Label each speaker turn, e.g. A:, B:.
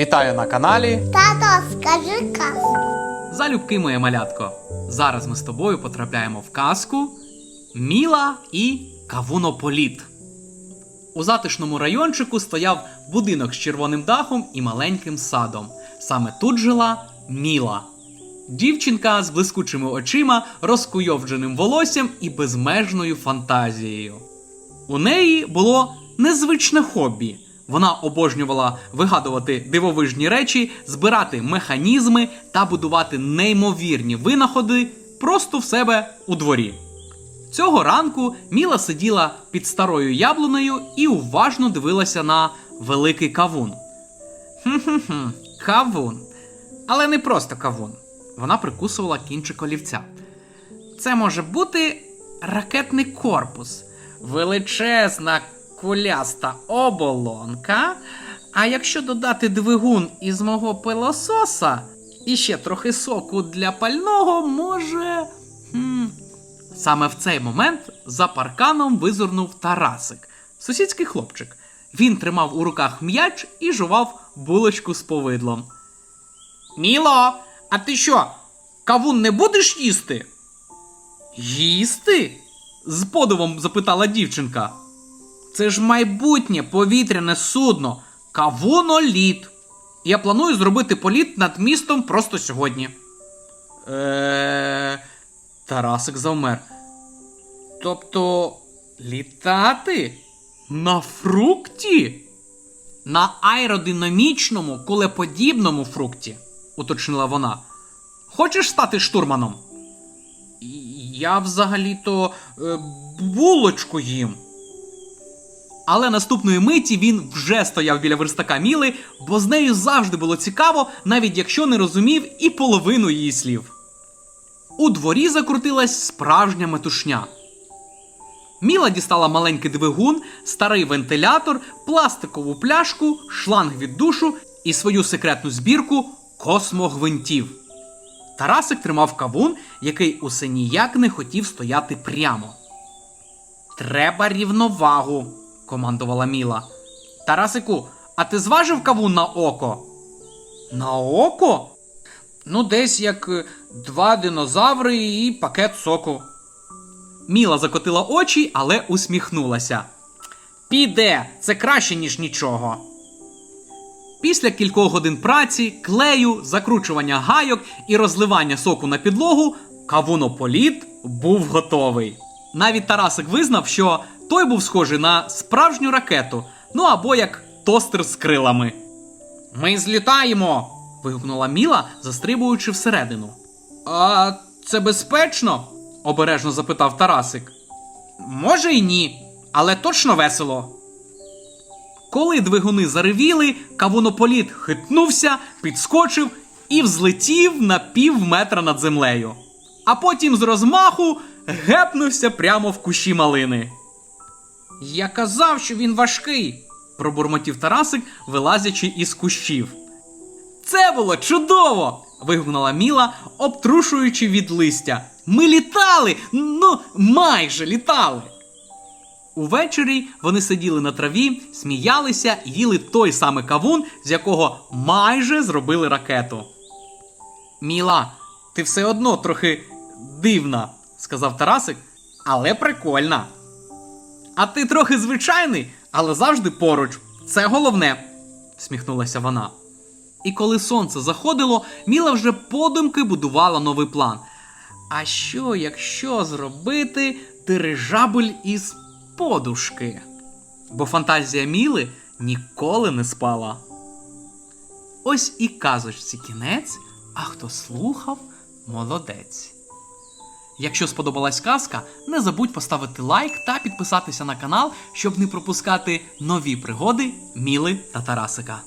A: Вітаю на каналі.
B: Тато, скажи казку.
A: Залюбки моє малятко. Зараз ми з тобою потрапляємо в казку Міла і Кавунополіт. У затишному райончику стояв будинок з червоним дахом і маленьким садом. Саме тут жила Міла. Дівчинка з блискучими очима, розкуйовдженим волоссям і безмежною фантазією. У неї було незвичне хобі. Вона обожнювала вигадувати дивовижні речі, збирати механізми та будувати неймовірні винаходи просто в себе у дворі. Цього ранку Міла сиділа під старою яблунею і уважно дивилася на великий кавун. Хм-хм-хм, кавун. Але не просто кавун. Вона прикусувала кінчик олівця. Це може бути ракетний корпус, величезна куляста оболонка. А якщо додати двигун із мого пилососа і ще трохи соку для пального, може. Хм... Саме в цей момент за парканом визирнув Тарасик, сусідський хлопчик. Він тримав у руках м'яч і жував булочку з повидлом. Міло, а ти що, кавун не будеш їсти? Їсти? з подивом запитала дівчинка. Це ж майбутнє повітряне судно, кавуноліт. Я планую зробити політ над містом просто сьогодні. Е. Тарасик завмер. Тобто літати? На фрукті? На аеродинамічному кулеподібному фрукті, уточнила вона. Хочеш стати штурманом? Я взагалі-то е, булочку їм. Але наступної миті він вже стояв біля верстака Міли, бо з нею завжди було цікаво, навіть якщо не розумів і половину її слів. У дворі закрутилась справжня метушня. Міла дістала маленький двигун, старий вентилятор, пластикову пляшку, шланг від душу і свою секретну збірку космогвинтів. Тарасик тримав кавун, який усе ніяк не хотів стояти прямо. Треба рівновагу, командувала Міла. Тарасику, а ти зважив кавун на око? На око? Ну, десь як е, два динозаври і пакет соку. Міла закотила очі, але усміхнулася. Піде, це краще, ніж нічого. Після кількох годин праці, клею, закручування гайок і розливання соку на підлогу, кавунополіт був готовий. Навіть Тарасик визнав, що той був схожий на справжню ракету, ну або як тостер з крилами. Ми злітаємо. вигукнула Міла, застрибуючи всередину. А це безпечно? обережно запитав Тарасик. Може й ні, але точно весело. Коли двигуни заревіли, кавунополіт хитнувся, підскочив і взлетів на пів метра над землею. А потім з розмаху гепнувся прямо в кущі малини. Я казав, що він важкий, пробурмотів Тарасик, вилазячи із кущів. Це було чудово! вигукнула Міла, обтрушуючи від листя. Ми літали! Ну, майже літали. Увечері вони сиділи на траві, сміялися їли той самий кавун, з якого майже зробили ракету. Міла, ти все одно трохи дивна, сказав Тарасик, але прикольна. А ти трохи звичайний, але завжди поруч. Це головне, сміхнулася вона. І коли сонце заходило, Міла вже подумки будувала новий план. А що, якщо зробити дирижабель із подушки? Бо фантазія Міли ніколи не спала. Ось і казочці кінець, а хто слухав, молодець. Якщо сподобалась казка, не забудь поставити лайк та підписатися на канал, щоб не пропускати нові пригоди Міли та Тарасика.